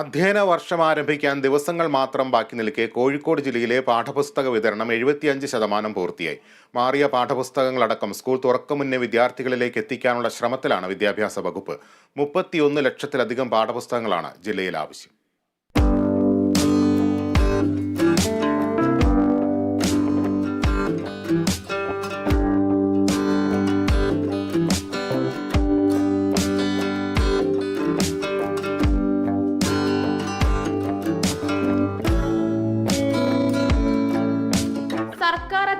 അധ്യയന വർഷം ആരംഭിക്കാൻ ദിവസങ്ങൾ മാത്രം ബാക്കി നിൽക്കെ കോഴിക്കോട് ജില്ലയിലെ പാഠപുസ്തക വിതരണം എഴുപത്തിയഞ്ച് ശതമാനം പൂർത്തിയായി. മാറിയ പാഠപുസ്തകങ്ങളടക്കം സ്കൂൾ തുറക്കും മുന്നേ വിദ്യാർത്ഥികളിലേക്ക് എത്തിക്കാനുള്ള ശ്രമത്തിലാണ് വിദ്യാഭ്യാസ വകുപ്പ്. മുപ്പത്തിയൊന്ന് ലക്ഷത്തിലധികം പാഠപുസ്തകങ്ങളാണ് ജില്ലയിൽ ആവശ്യം.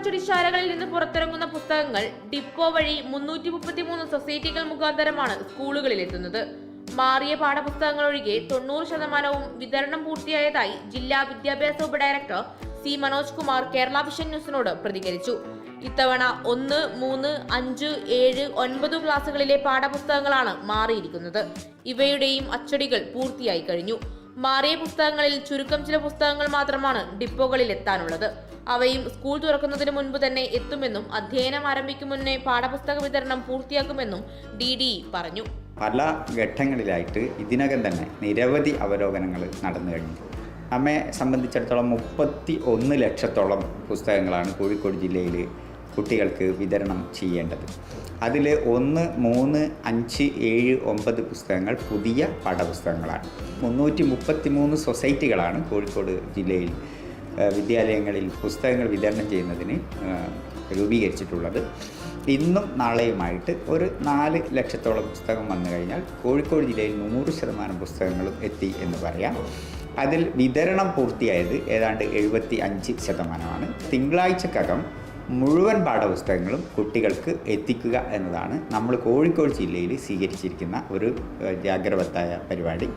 അച്ചടിശാലകളിൽ നിന്ന് പുറത്തിറങ്ങുന്ന പുസ്തകങ്ങൾ ഡിപ്പോ വഴി മുന്നൂറ്റി മുപ്പത്തിമൂന്ന് സൊസൈറ്റികൾ മുഖാന്തരമാണ് സ്കൂളുകളിൽ എത്തുന്നത്. മാറിയ പാഠപുസ്തകങ്ങൾ ഒഴികെ തൊണ്ണൂറ് ശതമാനവും വിതരണം പൂർത്തിയായതായി ജില്ലാ വിദ്യാഭ്യാസ ഉപഡയറക്ടർ സി മനോജ് കുമാർ കേരള വിഷൻ ന്യൂസിനോട് പ്രതികരിച്ചു. ഇത്തവണ ഒന്ന് മൂന്ന് അഞ്ച് ഏഴ് ഒൻപത് ക്ലാസ്സുകളിലെ പാഠപുസ്തകങ്ങളാണ് മാറിയിരിക്കുന്നത്. ഇവയുടെയും അച്ചടികൾ പൂർത്തിയായി കഴിഞ്ഞു. മാറിയ പുസ്തകങ്ങളിൽ ചുരുക്കം ചില പുസ്തകങ്ങൾ മാത്രമാണ് ഡിപ്പോകളിൽ എത്താനുള്ളത് അവയും സ്കൂൾ തുറക്കുന്നതിന് മുൻപ് തന്നെ എത്തുമെന്നും അധ്യയനം ആരംഭിക്കും മുന്നേ പാഠപുസ്തക വിതരണം പൂർത്തിയാക്കുമെന്നും ഡി ഡി പറഞ്ഞു. പല ഘട്ടങ്ങളിലായിട്ട് ഇതിനകം തന്നെ നിരവധി അവലോകനങ്ങൾ നടന്നു കഴിഞ്ഞു. നമ്മെ സംബന്ധിച്ചിടത്തോളം മുപ്പത്തി ഒന്ന് ലക്ഷത്തോളം പുസ്തകങ്ങളാണ് കോഴിക്കോട് ജില്ലയിൽ കുട്ടികൾക്ക് വിതരണം ചെയ്യേണ്ടത്. അതിൽ ഒന്ന് മൂന്ന് അഞ്ച് ഏഴ് ഒമ്പത് പുസ്തകങ്ങൾ പുതിയ പാഠപുസ്തകങ്ങളാണ്. മുന്നൂറ്റി മുപ്പത്തി മൂന്ന് സൊസൈറ്റികളാണ് കോഴിക്കോട് ജില്ലയിൽ വിദ്യാലയങ്ങളിൽ പുസ്തകങ്ങൾ വിതരണം ചെയ്യുന്നതിന് രൂപീകരിച്ചിട്ടുള്ളത്. ഇന്നും നാളെയുമായിട്ട് ഒരു നാല് ലക്ഷത്തോളം പുസ്തകം വന്നു കഴിഞ്ഞാൽ കോഴിക്കോട് ജില്ലയിൽ നൂറ് ശതമാനം പുസ്തകങ്ങളും എത്തി എന്ന് പറയാം. അതിൽ വിതരണം പൂർത്തിയായത് ഏതാണ്ട് എഴുപത്തി അഞ്ച് ശതമാനമാണ്. തിങ്കളാഴ്ചക്കകം മുഴുവൻ പാഠപുസ്തകങ്ങളും കുട്ടികൾക്ക് എത്തിക്കുക എന്നതാണ് നമ്മൾ കോഴിക്കോട് ജില്ലയിൽ സ്വീകരിച്ചിരിക്കുന്ന ഒരു ജാഗ്രവത്തായ പരിപാടി.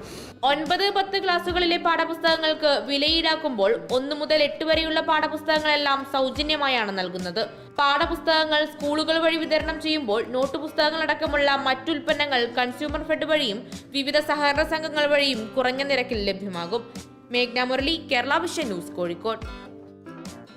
ഒൻപത് പത്ത് ക്ലാസ്സുകളിലെ പാഠപുസ്തകങ്ങൾക്ക് വില ഈടാക്കുമ്പോൾ ഒന്ന് മുതൽ എട്ട് വരെയുള്ള പാഠപുസ്തകങ്ങളെല്ലാം സൗജന്യമായാണ് നൽകുന്നത്. പാഠപുസ്തകങ്ങൾ സ്കൂളുകൾ വഴി വിതരണം ചെയ്യുമ്പോൾ നോട്ട് പുസ്തകങ്ങളടക്കമുള്ള മറ്റുൽപ്പന്നങ്ങൾ കൺസ്യൂമർ ഫെഡ് വഴിയും വിവിധ സഹകരണ സംഘങ്ങൾ വഴിയും കുറഞ്ഞ നിരക്കിൽ ലഭ്യമാകും. മേഘ്ന മുരളി കേരള വിഷൻ ന്യൂസ് കോഴിക്കോട്.